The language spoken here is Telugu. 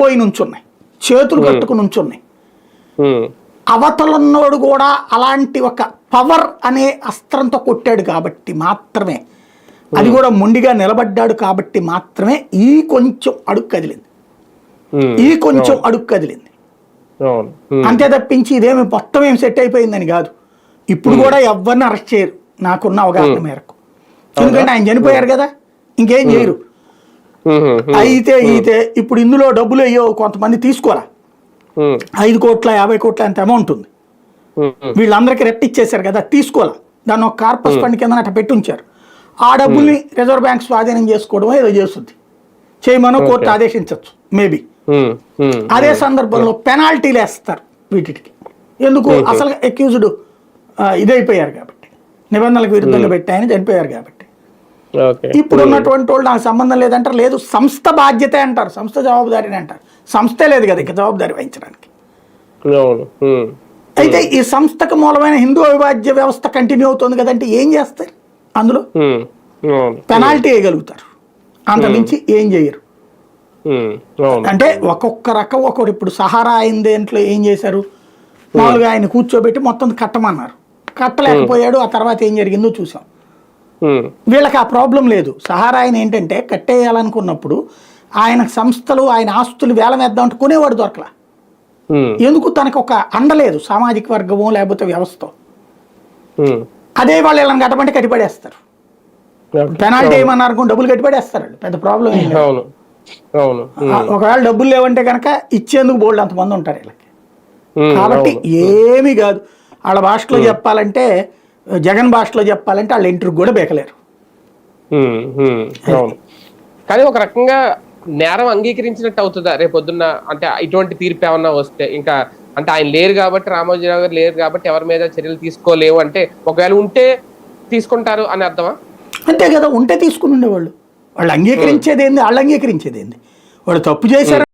తెల్లబోయి నుంచున్నాయి. చేతులు కట్టుకుని నుంచున్నాయి. అవతలన్నోడు కూడా అలాంటి ఒక పవర్ అనే అస్త్రంతో కొట్టాడు కాబట్టి మాత్రమే. అది కూడా మొండిగా నిలబడ్డాడు కాబట్టి మాత్రమే ఈ కొంచెం అడుగు కదిలింది. ఈ కొంచెం అడుగు కదిలింది. అంతే తప్పించి ఇదేమి మొత్తం ఏం సెట్ అయిపోయిందని కాదు. ఇప్పుడు కూడా ఎవరిని అరెస్ట్ చేయరు. నాకున్న అవగాహన మేరకు. ఎందుకంటే ఆయన చనిపోయారు కదా. ఇంకేం చేయరు. అయితే అయితే ఇప్పుడు ఇందులో డబ్బులు అయ్యో కొంతమంది తీసుకోరా? ఐదు కోట్ల యాభై కోట్ల అంత అమౌంట్ ఉంది. వీళ్ళందరికీ రెట్ ఇచ్చేశారు కదా తీసుకోవాలా దాన్ని ఒక కార్పస్ ఫండ్ కింద అట్లా పెట్టి ఉంచారు ఆ డబ్బుల్ని రిజర్వ్ బ్యాంక్ స్వాధీనం చేసుకోవడం ఏదో చేస్తుంది. చేయమనో కోర్టు ఆదేశించవచ్చు మేబీ అదే సందర్భంలో పెనాల్టీలు వేస్తారు వీటికి. ఎందుకు? అసలు అక్యూజ్డ్ ఇదైపోయారు కాబట్టి. నిబంధనలకు విరుద్ధంగా పెట్టాయని చనిపోయారు కాబట్టి. ఇప్పుడు ఉన్నటువంటి వాళ్ళు నాకు సంబంధం లేదంటారు లేదు సంస్థ బాధ్యత అంటారు సంస్థ జవాబుదారీని అంటారు. సంస్థే లేదు కదా ఇక జవాబుదారీ వహించడానికి. అయితే ఈ సంస్థకు మూలమైన హిందూ అవిభాజ్య వ్యవస్థ కంటిన్యూ అవుతుంది కదంటే ఏం చేస్తారు అందులో? పెనాల్టీ వేయగలుగుతారు. అంతమించి ఏం చేయరు. అంటే ఒక్కొక్క రకం ఒకటి ఇప్పుడు సహారా అయిన దేంట్లో ఏం చేశారు? మామూలుగా ఆయన కూర్చోబెట్టి మొత్తం కట్టమన్నారు. కట్టలేకపోయాడు ఆ తర్వాత ఏం జరిగిందో చూసాం. వీళ్ళకి ఆ ప్రాబ్లం లేదు. సహారా ఆయన ఏంటంటే కట్టేయాలనుకున్నప్పుడు ఆయన సంస్థలు ఆయన ఆస్తులు వేలం వేద్దామంటే కొనేవాడు దొరకలా. ఎందుకు? తనకు ఒక అండలేదు సామాజిక వర్గమో లేకపోతే వ్యవస్థ. అదే వాళ్ళు వీళ్ళని కట్టమంటే కట్టిపడేస్తారు. పెనాల్టీ ఏమన్నారు డబ్బులు కట్టిపడేస్తారు. పెద్ద ప్రాబ్లం ఏం లేదు. ఒకవేళ డబ్బులు లేవంటే కనుక ఇచ్చేందుకు బోల్డ్ అంతమంది ఉంటారు వీళ్ళకి. కాబట్టి. ఏమీ కాదు. వాళ్ళ భాషలో చెప్పాలంటే జగన్ భాషలో చెప్పాలంటే వాళ్ళ ఇంటర్కి కూడా బేకలేరు. కానీ ఒక రకంగా నేరం అంగీకరించినట్టు అవుతుందా? రేపు పొద్దున్న అంటే ఇటువంటి తీర్పు ఏమన్నా వస్తే ఇంకా అంటే ఆయన లేరు కాబట్టి రామోజీరావు గారు లేరు కాబట్టి ఎవరి మీద చర్యలు తీసుకోలేవు అంటే ఒకవేళ ఉంటే తీసుకుంటారు అని అర్థమా? అంతే కదా ఉంటే తీసుకుని ఉండేవాళ్ళు. వాళ్ళు అంగీకరించేది ఏంది? వాళ్ళు అంగీకరించేది ఏంది? వాళ్ళు తప్పు చేశారు.